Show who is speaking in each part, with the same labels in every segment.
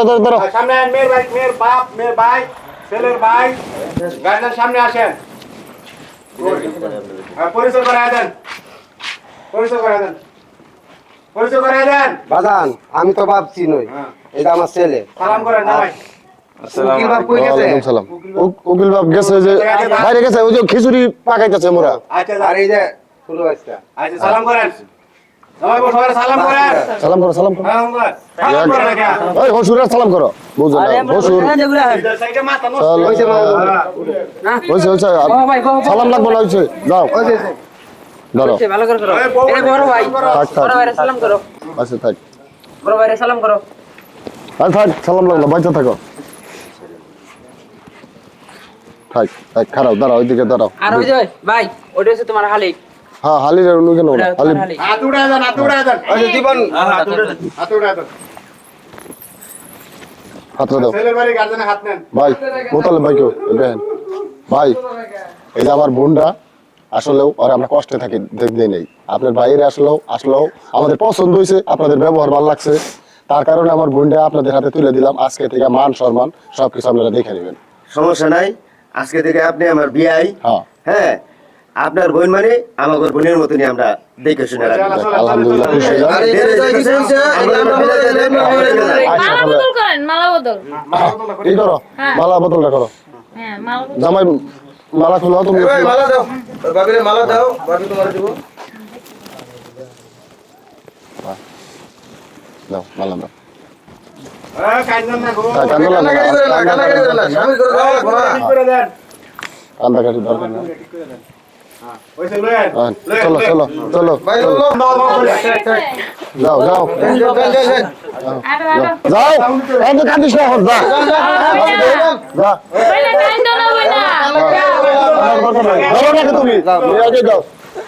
Speaker 1: ধরো ধরো ধরো
Speaker 2: সামনে আন, মেয়ের ভাই মেয়ের বাপ মেয়ের ভাই ছেলের ভাই। গার্জেন সামনে আসেন। পরিচয় করে দেন। পরিচয় করে দেন। পরিচয় করে দেন।
Speaker 3: বাজান আমি তো ভাবছি নই
Speaker 2: হ্যাঁ।
Speaker 3: এটা আমার ছেলে।
Speaker 2: সালাম করেন না ভাই।
Speaker 3: উকিল বাপ গেছে?
Speaker 1: ওয়ালাইকুম সালাম। উ- উকিল বাপ গেছে ওই যে বাইরে গেছে ওই যে খিচুড়ি পাকাইতেছে মোরা।
Speaker 2: আচ্ছা
Speaker 3: আর এই যে
Speaker 2: আচ্ছা সালাম করেন। সালাম
Speaker 1: করো। সালাম করো ওই সালাম করো। সালাম লাগবো না হয়েছে। যাও। ধরো। থাক থাক।
Speaker 4: সালাম
Speaker 1: লাগল বাচ্চা থাকো। থাক খারাপ দাঁড়াও ওইদিকে দাঁড়াও।
Speaker 4: ভাই ওটা হচ্ছে তোমার হালিক
Speaker 1: হ্যাঁ হালি রে উনি কেন হালি।
Speaker 2: হাত উড়ায় দেন হাত উড়ায় দেন।
Speaker 3: আচ্ছা জীবন।
Speaker 2: হাত উড়ায় দেন।
Speaker 1: হাতটা দাও।
Speaker 2: ছেলের বাড়ি গার্জেনে হাত নেন।
Speaker 1: ভাই ভাই কেউ দেখেন। ভাই এই যে আমার বোনটা আসলেও আর আমরা কষ্টে থাকি দেখতে নেই। আপনার বাইরে আসলেও আসলেও আমাদের পছন্দ হয়েছে আপনাদের ব্যবহার ভালো লাগছে। তার কারণে আমার বোনটা আপনাদের হাতে তুলে দিলাম। আজকে থেকে মান সম্মান সবকিছু আপনারা দেখে নেবেন।
Speaker 5: সমস্যা নাই। আজকে থেকে আপনি আমার বিয়াই
Speaker 1: হ্যাঁ।
Speaker 5: হ্যাঁ আপনার বোন মানে আমার বোনের মতনই আমরা দেখে শুনে রাখব
Speaker 6: মালা বদল
Speaker 1: করো জামাই মালা তুমি
Speaker 3: মালা দাও মালা দাও তোমার দিব
Speaker 1: দরকার চলো চলো চলো যাও যাও যাও এত কাঁদিস না এখন যা যা তুমি যাও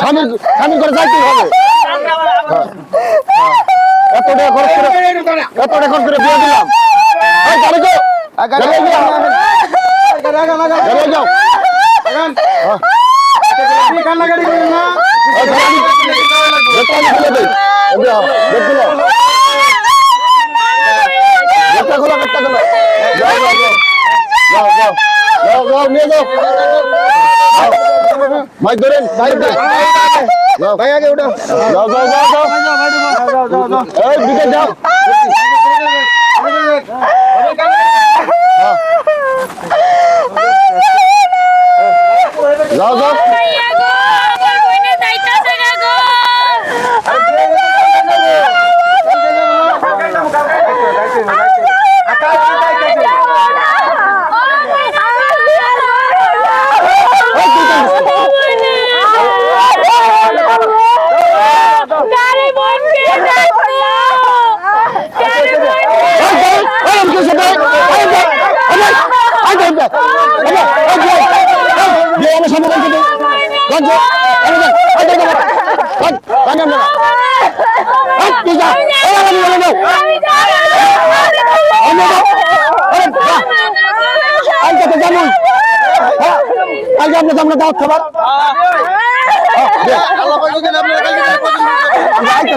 Speaker 1: স্বামীর স্বামীর করে যাইতে হবে এত টাকা খরচ করে এত টাকা খরচ করে বিয়ে দিলাম
Speaker 3: কান্নাকাটি করেন না
Speaker 1: যাও নিয়ে যাও। মাছ ধরেন ভাই আগে উঠো। যাও। যাও যাও। সামনে দাওয়াত খাবার।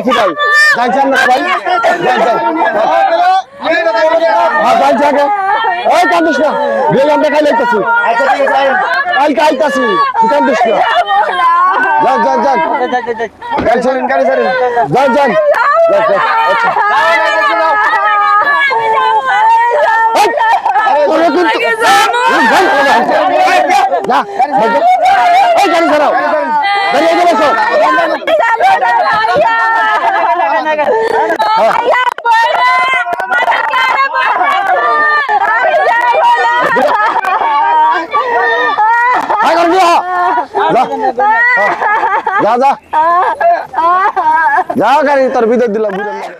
Speaker 1: রাখি ভাই জানছেন না ভাই জানছেন হ্যাঁ জানছে আগে ওই কান্দিস না বিয়ে আমরা খাই লাগতেছি কালকে আইতাছি কান্দিস না যান যান যান গাড়ি ছাড়েন গাড়ি ছাড়েন যান যান না গাড়ি ছাড়াও গাড়ি এগিয়ে বসো তোর যা যা। যা গাড়ি তোর।